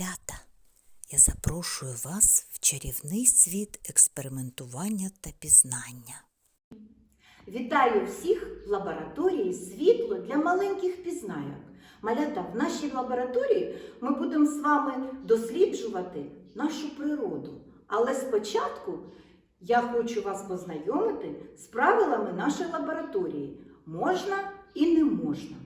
Малята, я запрошую вас в чарівний світ експериментування та пізнання. Вітаю всіх в лабораторії Світло для маленьких пізнайок. Малята, в нашій лабораторії ми будемо з вами досліджувати нашу природу. Але спочатку я хочу вас познайомити з правилами нашої лабораторії. Можна і не можна.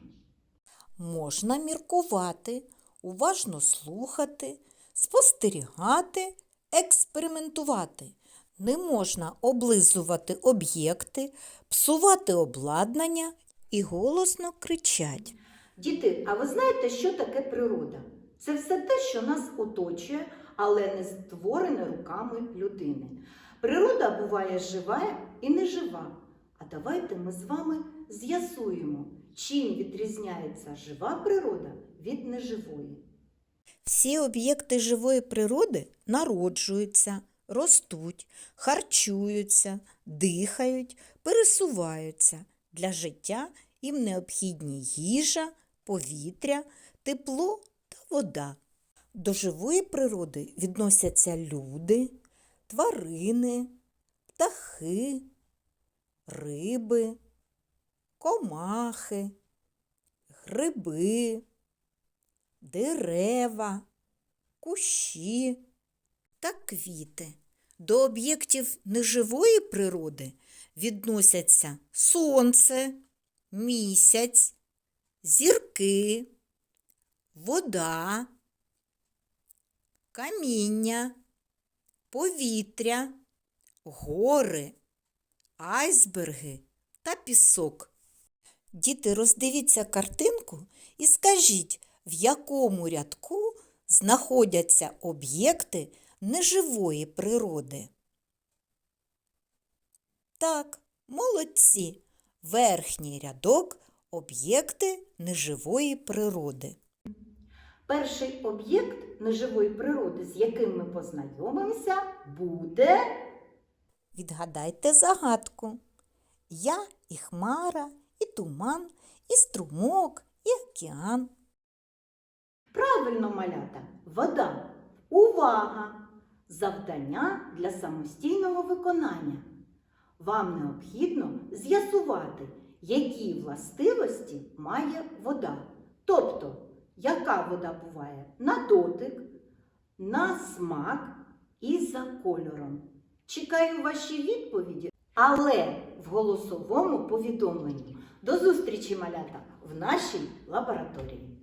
Можна міркувати, уважно слухати, спостерігати, експериментувати. Не можна облизувати об'єкти, псувати обладнання і голосно кричать. Діти, а ви знаєте, що таке природа? Це все те, що нас оточує, але не створене руками людини. Природа буває жива і нежива. А давайте ми з вами з'ясуємо, чим відрізняється жива природа від неживої. Всі об'єкти живої природи народжуються, ростуть, харчуються, дихають, пересуваються. Для життя їм необхідні їжа, повітря, тепло та вода. До живої природи відносяться люди, тварини, птахи, риби, комахи, гриби дерева, кущі та квіти. До об'єктів неживої природи відносяться сонце, місяць, зірки, вода, каміння, повітря, гори, айсберги та пісок. Діти, роздивіться картинку і скажіть, в якому рядку знаходяться об'єкти неживої природи. Так, молодці. Верхній рядок об'єкти неживої природи. Перший об'єкт неживої природи, з яким ми познайомимося, буде Відгадайте загадку. Я і хмара, і туман, і струмок, і океан. правильно малята, вода. Увага! Завдання для самостійного виконання. Вам необхідно з'ясувати, які властивості має вода. Тобто, яка вода буває на дотик, на смак і за кольором. Чекаю ваші відповіді, але в голосовому повідомленні. До зустрічі, малята, в нашій лабораторії.